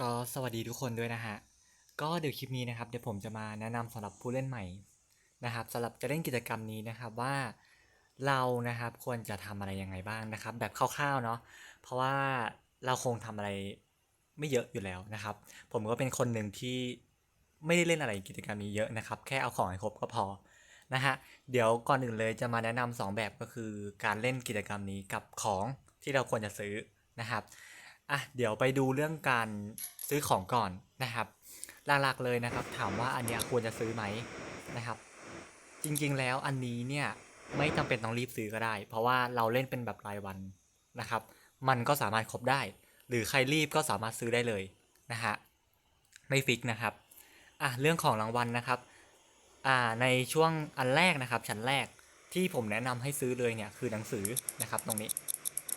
ก็สวัสดีทุกคนด้วยนะฮะ ก็เดี๋ยวคลิปนี้นะครับเดี๋ยวผมจะมาแนะนำสำหรับผู้เล่นใหม่นะครับสำหรับจะเล่นกิจกรรมนี้นะครับว่าเรานะครับควรจะทำอะไรยังไงบ้างนะครับ แบบคร่าวๆเนาะเพราะว่าเราคงทำอะไรไม่เยอะอยู่แล้วนะครับ ผมก็เป็นคนหนึ่งที่ไม่ได้เล่นอะไรกิจกรรมนี้เยอะนะครับ แค่เอาของให้ครบก็พอนะฮะเดี๋ยวก่อนอื่นเลยจะมาแนะนำสองแบบก็คือการเล่นกิจกรรมนี้กับของที่เราควรจะซื้อนะครับ อะเดี๋ยวไปดูเรื่องการซื้อของก่อนนะครับ หลักๆเลยนะครับ ถามว่าอันเนี้ยควรจะซื้อไหมนะครับ จริงๆแล้วอันนี้เนี่ยไม่จำเป็นต้องรีบซื้อก็ได้ เพราะว่าเราเล่นเป็นแบบรายวันนะครับ มันก็สามารถครบได้ หรือใครรีบก็สามารถซื้อได้เลยนะฮะไม่ฟิกนะครับอะเรื่องของรางวัลนะครับอ่าในช่วงอันแรกนะครับ ชั้นแรกที่ผมแนะนำให้ซื้อเลยเนี่ยคือหนังสือนะครับตรงนี้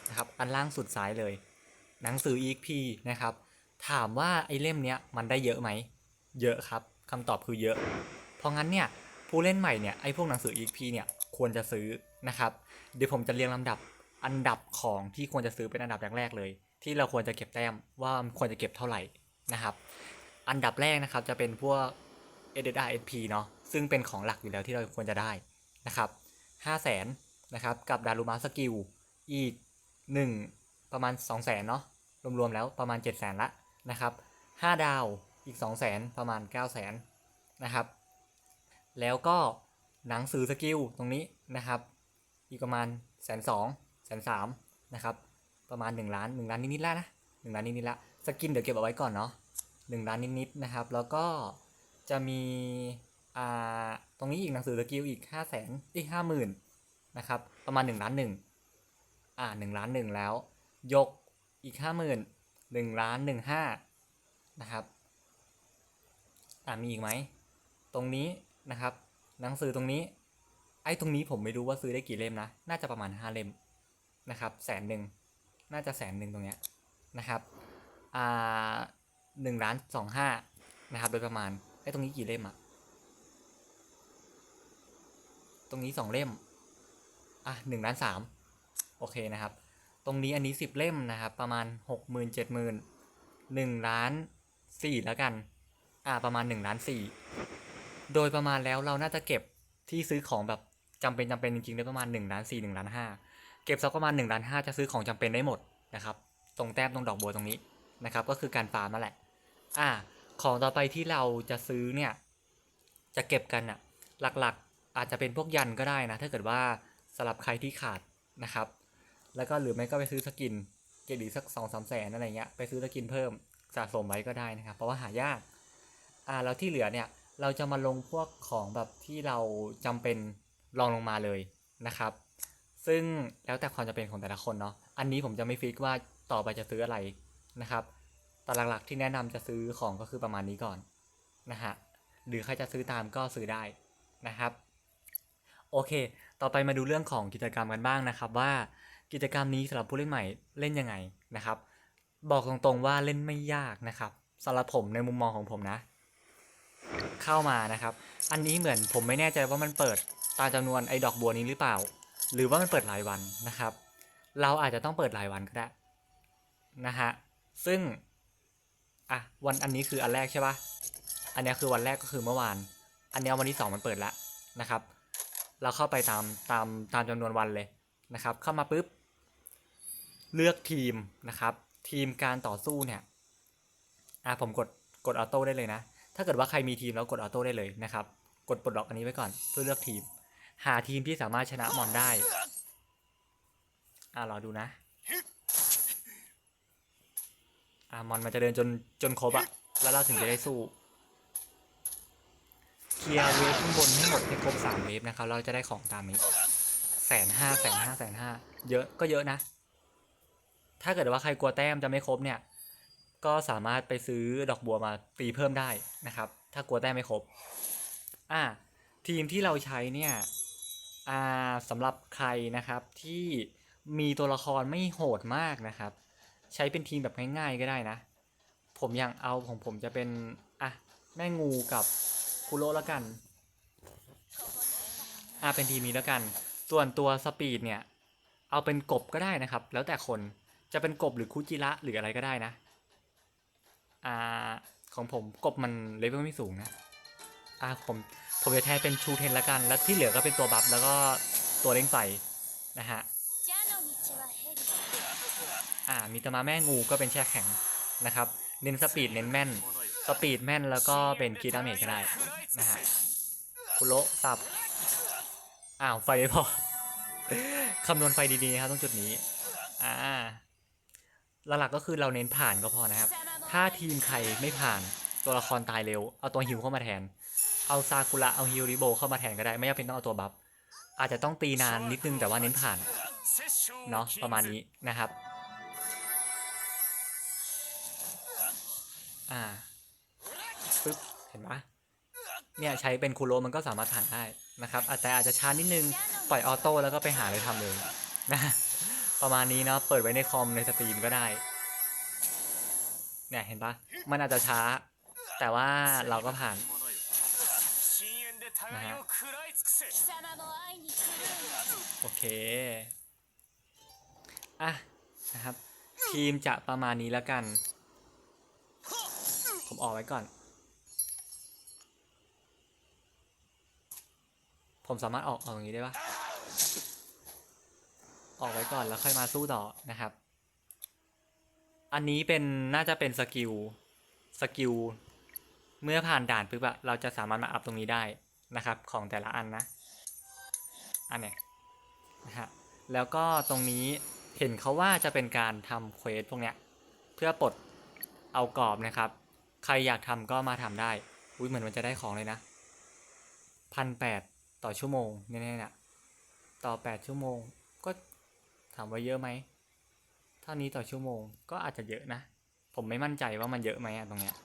นะครับอันล่างสุดซ้ายเลย หนังสือ EXP นะครับ ถามว่าไอเล่มเนี้ยมันได้เยอะไหม เยอะครับคำตอบคือเยอะ เพราะงั้นเนี่ยผู้เล่นใหม่เนี่ยไอพวกหนังสือ EXP เนี่ยควรจะซื้อนะครับ เดี๋ยวผมจะเรียงลำดับอันดับของที่ควรจะซื้อเป็นอันดับแรกๆเลย ที่เราควรจะเก็บแต้มว่าควรจะเก็บเท่าไหร่นะครับ อันดับแรกนะครับจะเป็นพวก SSR SP เนาะซึ่งเป็นของหลักอยู่แล้วที่เราควรจะได้นะครับ5 0 0 0 0นนะครับกับดารุมาสกิลอีก 1 ประมาณ 2 0 0 0 0นเนาะรวมๆแล้วประมาณ 7 0 0 0 0 0ละนะครับ5ดาวอีก 2 0 0 0 0 0ประมาณ 9 0 0 0 0 0นะครับ แล้วก็หนังสือสกิลตรงนี้นะครับ อีกประมาณแสนสองแสนสามนะครับประมาณ 1 ล้าน 1 ล้านนิดๆแล้วนะ1ล้านนิดๆละสกินเดี๋ยวเก็บเอาไว้ก่อนเนาะ1ล้านนิดๆนะครับ แล้วก็จะมีอ่าตรงนี้อีกหนังสือสกิลอีก5 0 0 0 0 0อีกห้าหมื่นนะครับประมาณ1ล้านหนึ่งอ่า1ล้านหนึ่งแล้ว ยกอีกห้าหมื่นหนึ่งล้านหนึ่งห้านะครับอ่ามีอีกไหม ตรงนี้นะครับ หนังสือตรงนี้ ไอ้ตรงนี้ผมไม่รู้ว่าซื้อได้กี่เล่มนะ น่าจะประมาณห้าเล่มนะครับแสนหนึ่งน่าจะแสนหนึ่งตรงเนี้ยนะครับอ่าหนึ่งล้านสองห้านะครับ โดยประมาณไอ้ตรงนี้กี่เล่มอะตรงนี้สองเล่ม อะหนึ่งล้านสามโอเคนะครับ ตรงนี้อันนี้สิบเล่มนะครับ ประมาณหกหมื่นเจ็ดหมื่นหนึ่งล้านสี่แล้วกัน อ่า ประมาณหนึ่งล้านสี่โดยประมาณแล้วเราน่าจะเก็บที่ซื้อของแบบจำเป็นจำเป็นจริงๆได้ประมาณหนึ่งล้านสี่หนึ่งล้านห้าเก็บสักประมาณหนึ่งล้านห้าจะซื้อของจำเป็นได้หมดนะครับ ตรงแต้มตรงดอกบัวตรงนี้นะครับ ก็คือการฟาร์มนั่นแหละ อ่า ของต่อไปที่เราจะซื้อเนี่ย จะเก็บกันอะหลักๆอาจจะเป็นพวกยันก็ได้นะ ถ้าเกิดว่าสำหรับใครที่ขาดนะครับ แล้วก็หรือไม่ก็ไปซื้อสกินเก็บอีสักสองสามแสนอะไรเงี้ยไปซื้อสกินเพิ่มสะสมไว้ก็ได้นะครับ เพราะว่าหายากอ่าแล้วที่เหลือเนี่ยเราจะมาลงพวกของแบบที่เราจำเป็นลองลงมาเลยนะครับ ซึ่งแล้วแต่ความจำเป็นของแต่ละคนเนาะอันนี้ผมจะไม่ฟิกว่าต่อไปจะซื้ออะไรนะครับแต่หลักๆที่แนะนำจะซื้อของก็คือประมาณนี้ก่อนนะฮะหรือใครจะซื้อตามก็ซื้อได้นะครับ โอเค ต่อไปมาดูเรื่องของกิจกรรมกันบ้างนะครับว่า กิจกรรมนี้สำหรับผู้เล่นใหม่เล่นยังไงนะครับ บอกตรงๆว่าเล่นไม่ยากนะครับสำหรับผมในมุมมองของผมนะ เข้ามานะครับ อันนี้เหมือนผมไม่แน่ใจว่ามันเปิดตามจำนวนไอ้ดอกบัวนี้หรือเปล่า หรือว่ามันเปิดรายวันนะครับ เราอาจจะต้องเปิดรายวันก็ได้นะฮะซึ่งอะวันอันนี้คืออันแรกใช่ปะอันนี้คือวันแรกก็คือเมื่อวาน อันนี้วันที่สองมันเปิดแล้วนะครับ เราเข้าไปตามตามตามจำนวนวันเลย นะครับ เข้ามาปุ๊บ เลือกทีมนะครับ ทีมการต่อสู้เนี่ยอะผมกดกดออโต้ได้เลยนะ ถ้าเกิดว่าใครมีทีมแล้วกดออโต้ได้เลยนะครับ กดปลดล็อกอันนี้ไว้ก่อนเพื่อเลือกทีม หาทีมที่สามารถชนะมอนได้ อะรอดูนะ อะมอนมันจะเดินจนจนครบอะแล้วเราถึงจะได้สู้เคลียร์เวฟข้างบนให้หมดให้ครบสามเวฟนะครับ เราจะได้ของตามนี้ แสนห้าแสนห้าแสนห้าเยอะก็เยอะนะ ถ้าเกิดว่าใครกลัวแต้มจะไม่ครบเนี่ย ก็สามารถไปซื้อดอกบัวมาตีเพิ่มได้นะครับ ถ้ากลัวแต้มไม่ครบ อ่า ทีมที่เราใช้เนี่ย อ่าสำหรับใครนะครับที่มีตัวละครไม่โหดมากนะครับ ใช้เป็นทีมแบบง่ายๆก็ได้นะ ผมอย่างเอาของผมจะเป็น อะ แม่งูกับคุโระแล้วกัน อะเป็นทีมนี้แล้วกัน ส่วนตัวสปีดเนี่ย เอาเป็นกบก็ได้นะครับ แล้วแต่คนจะเป็นกบหรือคุจิระหรืออะไรก็ได้นะ อ่า ของผมกบมันเลเวลไม่สูงนะอ่าผมผมจะแทนเป็นชูเทนละกัน แล้วที่เหลือก็เป็นตัวบัฟแล้วก็ตัวเล้งส่นะฮะอ่ามีตมาแม่งูก็เป็นแช่แข็งนะครับเน้นสปีดเน้นแม่นสปีดแม่นแล้วก็เป็นกีดาเมจก็ได้นะฮะคุโรสับ อ้าวไฟไม่พอ คำนวณไฟดีๆนะครับตรงจุดนี้ อ่าหลักๆก็คือเราเน้นผ่านก็พอนะครับ ถ้าทีมใครไม่ผ่านตัวละครตายเร็ว เอาตัวฮิวเข้ามาแทน เอาซากุระเอาฮิวริโบเข้ามาแทนก็ได้ ไม่จำเป็นต้องเอาตัวบัฟ อาจจะต้องตีนานนิดนึงแต่ว่าเน้นผ่าน เนาะประมาณนี้นะครับ อ่าปึ๊บเห็นปะ เนี่ยใช้เป็นคูโรมันก็สามารถผ่านได้นะครับอาจจะอาจจะช้านิดนึงปล่อยออโต้แล้วก็ไปหาเลยทำเลยนะประมาณนี้เนาะเปิดไว้ในคอมในสตรีมก็ได้เนี่ยเห็นปะมันอาจจะช้า แต่ว่าเราก็ผ่านนะฮะโอเคอะนะครับ ทีมจะประมาณนี้แล้วกัน ผมออกไว้ก่อน ผมสามารถออกออกอย่างนี้ได้ปะออกไว้ก่อนแล้วค่อยมาสู้ต่อนะครับ อันนี้เป็นน่าจะเป็นสกิลสกิลเมื่อผ่านด่านปุ๊บอะเราจะสามารถมาอัพตรงนี้ได้นะครับ ของแต่ละอันนะ อันเนี้ยนะฮะแล้วก็ตรงนี้เห็นเขาว่าจะเป็นการทำเควสพวกเนี้ยเพื่อปลดเอากรอบนะครับ ใครอยากทำก็มาทำได้ อุ้ยเหมือนมันจะได้ของเลยนะพันแปด ต่อชั่วโมงแน่ๆน่ะต่อแปดชั่วโมง ก็ถามว่าเยอะไหมเท่านี้ต่อชั่วโมงก็อาจจะเยอะนะ ผมไม่มั่นใจว่ามันเยอะไหมอะตรงเนี้ย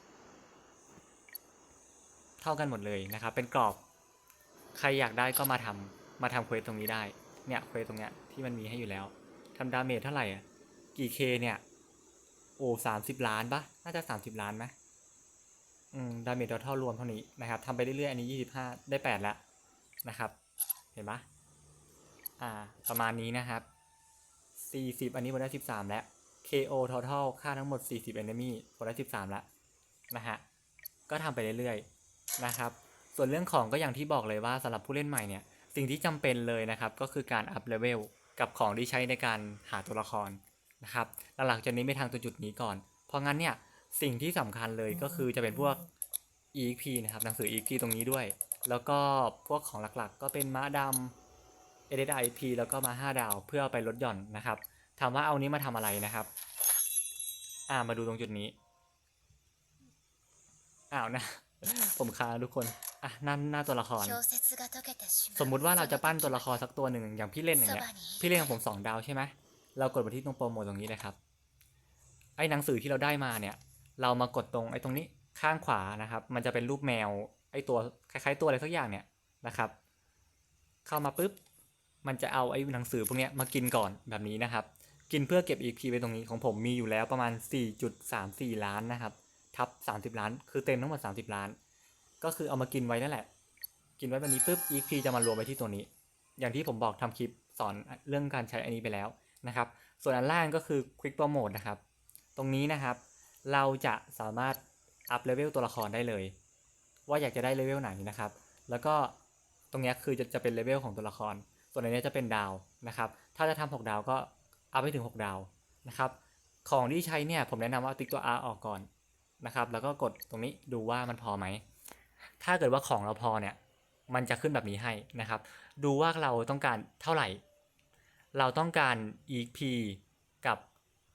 เท่ากันหมดเลยนะครับ เป็นกรอบ ใครอยากได้ก็มาทำมาทำเควสตรงนี้ได้ เนี่ยเควสตรงเนี้ยที่มันมีให้อยู่แล้วทำดาเมจเท่าไหร่อะกี่เคเนี่ย โอ้สามสิบล้านปะน่าจะสามสิบล้านไหมอืม ดาเมจเท่ารวมเท่านี้นะครับทำไปเรื่อยๆ อันนี้ยี่สิบห้าได้แปดแล้ว นะครับ เห็นปะอ่า ประมาณนี้นะครับสี่สิบอันนี้ผมได้สิบสามแล้ว KO total ค่าทั้งหมด 40 enemy ผมได้ 13 แล้วนะฮะ ก็ทำไปเรื่อยๆ นะครับ ส่วนเรื่องของก็อย่างที่บอกเลยว่าสำหรับผู้เล่นใหม่เนี่ย สิ่งที่จำเป็นเลยนะครับ ก็คือการอัพเลเวลกับของที่ใช้ในการหาตัวละครนะครับหลักๆจะเน้ไปทางตัวจุดนี้ก่อน เพราะงั้นเนี่ยสิ่งที่สำคัญเลยก็คือจะเป็นพวก EXP นะครับหนังสือ EXP ตรงนี้ด้วย แล้วก็พวกของหลักๆ ก็เป็นม้าดำ a d i p แล้วก็มา5ดาวเพื่อไปลดหย่อนนะครับ ถามว่าเอานี้มาทำอะไรนะครับ อ่ามาดูตรงจุดนี้ อ้าวนะ ผมค้าทุกคน อะนั่นหน้าตัวละคร สมมุติว่าเราจะปั้นตัวละครสักตัวหนึ่งอย่างพี่เล่นอย่างเงี้ย พี่เล่นของผม2ดาวใช่ไหม เรากดไปที่ตรงโปรโมทตรงนี้นะครับ ไอ้หนังสือที่เราได้มาเนี่ย เรามากดตรงไอ้ตรงนี้ข้างขวานะครับ มันจะเป็นรูปแมว ไอตัวคล้ายๆตัวอะไรสักอย่างเนี่ยนะครับ เข้ามาปุ๊บมันจะเอาไอ้หนังสือพวกเนี้ยมากินก่อนแบบนี้นะครับ กินเพื่อเก็บ EP ไว้ตรงนี้ของผมมีอยู่แล้วประมาณ 4.34 ล้านนะครับ ทับ 30 ล้าน คือเต็มทั้งหมด 30 ล้าน ก็คือเอามากินไว้นั่นแหละ กินไว้แบบนี้ปุ๊บ EP จะมารวมไว้ที่ตัวนี้ อย่างที่ผมบอกทำคลิปสอนเรื่องการใช้อันนี้ไปแล้วนะครับ ส่วนอันล่างก็คือ Quick Promote นะครับ ตรงนี้นะครับ เราจะสามารถอัพเลเวลตัวละครได้เลย ว่าอยากจะได้เลเวลไหนนะครับ แล้วก็ตรงเนี้ยคือจะจะเป็นเลเวลของตัวละคร ส่วนอันเนี้ยจะเป็นดาวนะครับ ถ้าจะทำหกดาวก็เอัพไปถึง 6 ดาวนะครับ ของที่ใช้เนี่ยผมแนะนำว่าติ๊กตัว R ออกก่อนนะครับ แล้วก็กดตรงนี้ดูว่ามันพอไหม ถ้าเกิดว่าของเราพอเนี่ย มันจะขึ้นแบบนี้ให้นะครับ ดูว่าเราต้องการเท่าไหร่ เราต้องการ EP กับ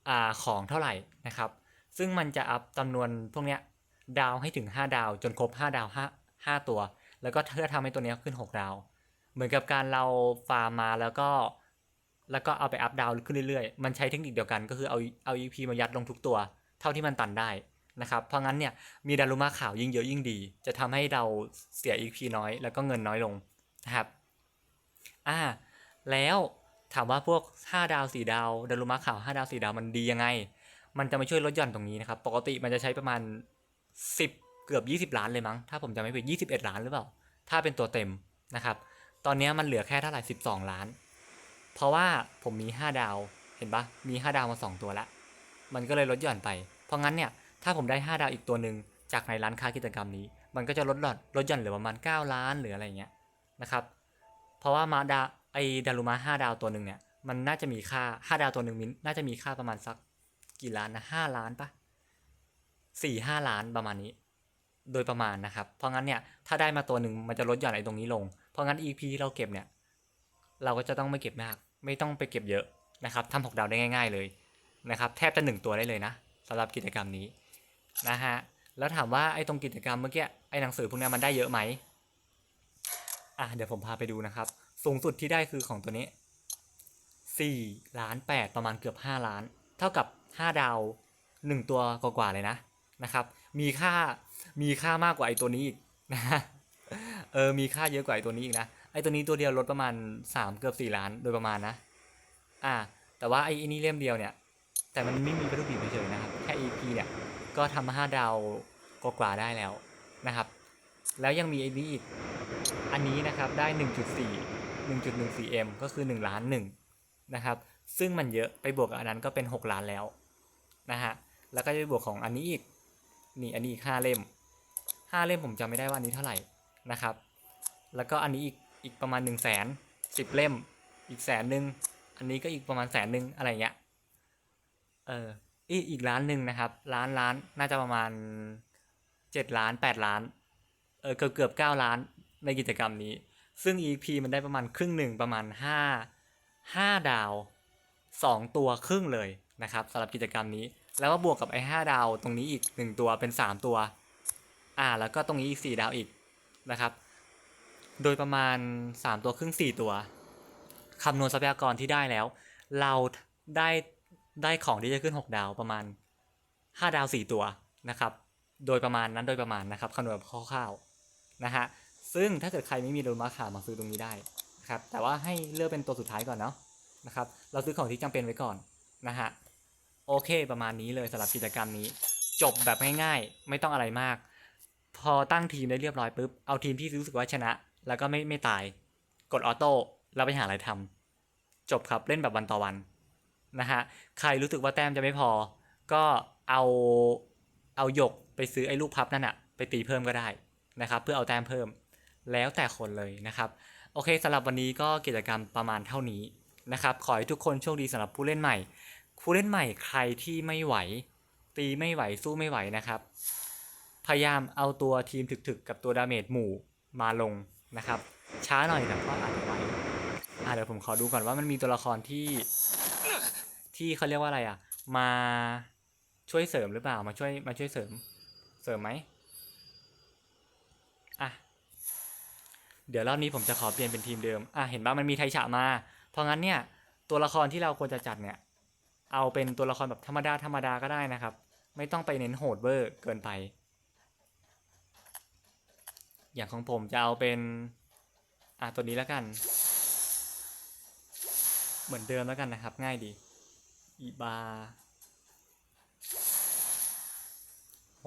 อ่าของเท่าไหร่นะครับ ซึ่งมันจะอัพจำนวนพวกเนี้ย ดาวให้ถึง 5 ดาวจนครบ 5 ดาว5 5ตัว แล้วก็เพื่อทำให้ตัวนี้ขึ้น 6 ดาว เหมือนกับการเราฟาร์มมาแล้วก็ แล้วก็เอาไปอัพดาวขึ้นเรื่อยๆ มันใช้เทคนิคเดียวกันก็คือเอาเอา EP มายัดลงทุกตัว เท่าที่มันตันได้นะครับ เพราะงั้นเนี่ยมีดารุมาขาวยิ่งเยอะยิ่งดี จะทำให้เราเสีย EP น้อย แล้วก็เงินน้อยลงนะครับอ่าแล้วถามว่าพวก 5 ดาว 4 ดาวดารุมาขาว 5 ดาว 4 ดาวมันดียังไง มันจะมาช่วยลดหย่อนตรงนี้นะครับ ปกติมันจะใช้ประมาณ 10 เกือบ 20 ล้านเลยมั้ง ถ้าผมจำไม่ผิด21 ล้านหรือเปล่า ถ้าเป็นตัวเต็มนะครับ ตอนนี้มันเหลือแค่เท่าไหร่ 12 ล้าน เพราะว่าผมมี 5 ดาว เห็นปะมี 5 ดาวมา 2 ตัวละ มันก็เลยลดหย่อนไป เพราะงั้นเนี่ย ถ้าผมได้ห้าดาวอีกตัวหนึ่งจากในร้านค้ากิจกรรมนี้ มันก็จะลดหลอดลดหย่อนเหลือประมาณเก้าล้านหรืออะไรเงี้ยนะครับ เพราะว่ามาดาไอดารุมาห้าดาวตัวหนึ่งเนี่ย มันน่าจะมีค่าห้าดาวตัวหนึ่งมินน่าจะมีค่าประมาณสักกี่ล้านนะห้าล้านปะ สี่ห้าล้านประมาณนี้ โดยประมาณนะครับ เพราะงั้นเนี่ยถ้าได้มาตัวหนึ่งมันจะลดหย่อนไอ้ตรงนี้ลง เพราะงั้น EP ที่เราเก็บเนี่ยเราก็จะต้องไม่เก็บมากไม่ต้องไปเก็บเยอะนะครับทำหกดาวได้ง่าย ๆเลยนะครับแทบจะหนึ่งตัวได้เลยนะสำหรับกิจกรรมนี้นะฮะแล้วถามว่าไอ้ตรงกิจกรรมเมื่อกี้ไอ้หนังสือพวกนี้มันได้เยอะไหมอะเดี๋ยวผมพาไปดูนะครับ สูงสุดที่ได้คือของตัวนี้สี่ล้านแปดประมาณเกือบห้าล้าน เท่ากับห้าดาวหนึ่งตัวกว่าๆเลยนะ นะครับ มีค่ามีค่ามากกว่าไอตัวนี้อีกนะเออมีค่าเยอะกว่าไอตัวนี้อีกนะไอตัวนี้ตัวเดียวลดประมาณสามเกือบสี่ล้านโดยประมาณนะ อ่า แต่ว่าไออ้นี่เล่มเดียวเนี่ย แต่มันไม่มีวัตถุดิบเฉยๆนะครับแค่ EP เนี่ยก็ทำห้าดาวกว่าได้แล้วนะครับ แล้วยังมีไอนี้อีกอันนี้นะครับได้ 1.4 1.14m ก็คือ1ล้าน1นะครับซึ่งมันเยอะไปบวกกับอันนั้นก็เป็น 6 ล้านแล้วนะฮะแล้วก็จะไปบวกของอันนี้อีก นี่อันนี้อีก5เล่ม5เล่มผมจำไม่ได้ว่าอันนี้เท่าไหร่นะครับ แล้วก็อันนี้อีกอีกประมาณ1 0 0 0 0แสนสิบเล่ม อีกแสนหนึ่งอันนี้ก็อีกประมาณแสนหนึ่งอะไรเงี้ยเอออีกอีกล้านหนึ่งนะครับล้านล้านน่าจะประมาณเจ็ดล้านแปดล้านเออเกือบเกือบเก้าล้านในกิจกรรมนี้ ซึ่ง EP มันได้ประมาณครึ่งหนึ่งประมาณห้าห้าดาวสองตัวครึ่งเลยนะครับสำหรับกิจกรรมนี้ แล้วก็บวกกับไอ้ห้าดาวตรงนี้อีกหนึ่งตัวเป็นสามตัว อ่า แล้วก็ตรงนี้อีกสี่ดาวอีกนะครับ โดยประมาณสามตัวครึ่งสี่ตัวคำนวณทรัพยากรที่ได้แล้ว เราได้ได้ของที่จะขึ้น 6 ดาวประมาณ 5 ดาว 4 ตัวนะครับ โดยประมาณนั้นโดยประมาณนะครับคำนวณคร่าวๆนะฮะซึ่งถ้าเกิดใครไม่มีโดนมาขามาซื้อตรงนี้ได้นะครับแต่ว่าให้เลือกเป็นตัวสุดท้ายก่อนเนาะนะครับ เราซื้อของที่จำเป็นไว้ก่อนนะฮะ โอเค ประมาณนี้เลยสำหรับกิจกรรมนี้ จบแบบง่ายๆ ไม่ต้องอะไรมาก พอตั้งทีมได้เรียบร้อยปุ๊บ เอาทีมที่รู้สึกว่าชนะ แล้วก็ไม่ไม่ตาย กดออโต้แล้วไปหาอะไรทำจบครับเล่นแบบวันต่อวันนะฮะใครรู้สึกว่าแต้มจะไม่พอ ก็เอาเอาหยกไปซื้อไอ้ลูกพับนั่นอะไปตีเพิ่มก็ได้นะครับ เพื่อเอาแต้มเพิ่มแล้วแต่คนเลยนะครับ โอเคสำหรับวันนี้ก็กิจกรรมประมาณเท่านี้นะครับ ขอให้ทุกคนโชคดีสำหรับผู้เล่นใหม่ ผู้เล่นใหม่ใครที่ไม่ไหว ตีไม่ไหวสู้ไม่ไหวนะครับ พยายามเอาตัวทีมถึกๆ กับตัวดาเมจหมู่มาลงนะครับ ช้าหน่อยแต่ก็อาจจะไหวอะเดี๋ยวผมขอดูก่อนว่ามันมีตัวละครที่ ที่เขาเรียกว่าอะไรอะ มาช่วยเสริมหรือเปล่ามาช่วยมาช่วยเสริมเสริมไหมอะเดี๋ยวรอบนี้ผมจะขอเปลี่ยนเป็นทีมเดิมอะเห็นป่ะมันมีไทฉะมา เพราะงั้นเนี่ยตัวละครที่เราควรจะจัดเนี่ย เอาเป็นตัวละครแบบธรรมดาธรรมดาก็ได้นะครับ ไม่ต้องไปเน้นโหดเวอร์เกินไป อย่างของผมจะเอาเป็นอะตัวนี้แล้วกัน เหมือนเดิมแล้วกันนะครับ ง่ายดีอีบาโอ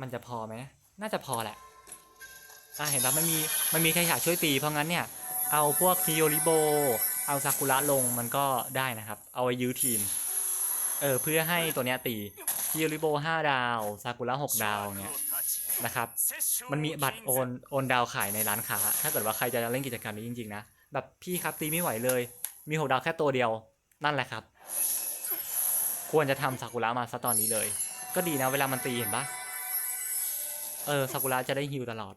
มันจะพอไหมน่าจะพอแหละอะเห็นปะมันมีมันมีใครอยากช่วยตีเพราะงั้นเนี่ย เอาพวกคิโยริโบ เอาซากุระลงมันก็ได้นะครับ เอาไว้ยื้อทีม เออเพื่อให้ตัวเนี้ยตีคิโยริโบห้าดาวซากุระหกดาวเนี่ยนะครับ มันมีบัตรโอนโอนดาวขายในร้านค้า ถ้าเกิดว่าใครจะเล่นกิจกรรมนี้จริงๆนะ แบบพี่ครับตีไม่ไหวเลย มีหกดาวแค่ตัวเดียว นั่นแหละครับ ควรจะทำซากุระมาซะตอนนี้เลย ก็ดีนะเวลามันตีเห็นปะเออซากุระจะได้ฮิลตลอด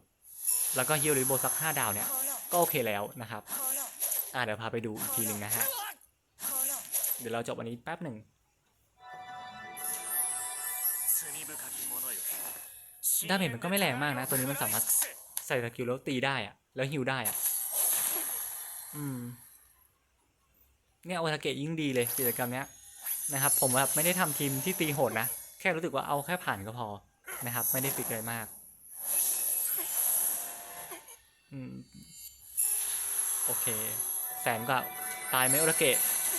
แล้วก็ฮิลริโบสักห้าดาวเนี่ยก็โอเคแล้วนะครับ อ่าเดี๋ยวพาไปดูอีกทีหนึ่งนะฮะこのเดี๋ยวเราจบวันนี้แป๊บหนึ่ง ดาเมจมันก็ไม่แรงมากนะ ตัวนี้มันสามารถใส่สกิลแล้วตีได้อะแล้วฮิลได้อะอืม เนี่ยโอทาเกะยิ่งดีเลยกิจกรรมเนี้ยนะครับ ผมแบบไม่ได้ทำทีมที่ตีโหดนะ แค่รู้สึกว่าเอาแค่ผ่านก็พอนะครับ ไม่ได้ฟิกอะไรมาก อืม โอเค แสนก็ตายไหมโอทาเกะ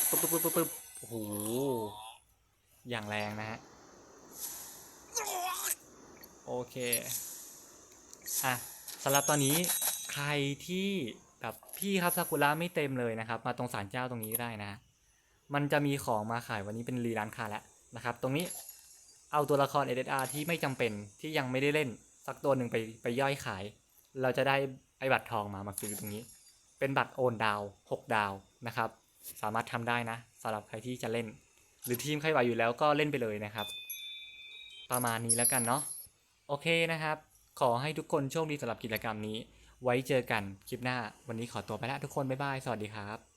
ปึ๊บปึ๊บปึ๊บปึ๊บปึ๊บโอ้โหอย่างแรงนะฮะโอเคอะสำหรับตอนนี้ใครที่แบบพี่ครับซากุระไม่เต็มเลยนะครับ มาตรงศาลเจ้าตรงนี้ได้นะ มันจะมีของมาขายวันนี้เป็นรีร้านค้าแล้วนะครับ ตรงนี้เอาตัวละคร SSR ที่ไม่จำเป็นที่ยังไม่ได้เล่น สักตัวหนึ่งไปไปย่อยขาย เราจะได้ไอ้บัตรทองมามาซื้อตรงนี้ เป็นบัตรโอนดาว 6 ดาวนะครับ สามารถทำได้นะสำหรับใครที่จะเล่น หรือทีมใครไหวอยู่แล้วก็เล่นไปเลยนะครับ ประมาณนี้แล้วกันเนาะโอเคนะครับ ขอให้ทุกคนโชคดีสำหรับกิจกรรมนี้ ไว้เจอกันคลิปหน้า วันนี้ขอตัวไปแล้วทุกคนบ๊ายบายสวัสดีครับ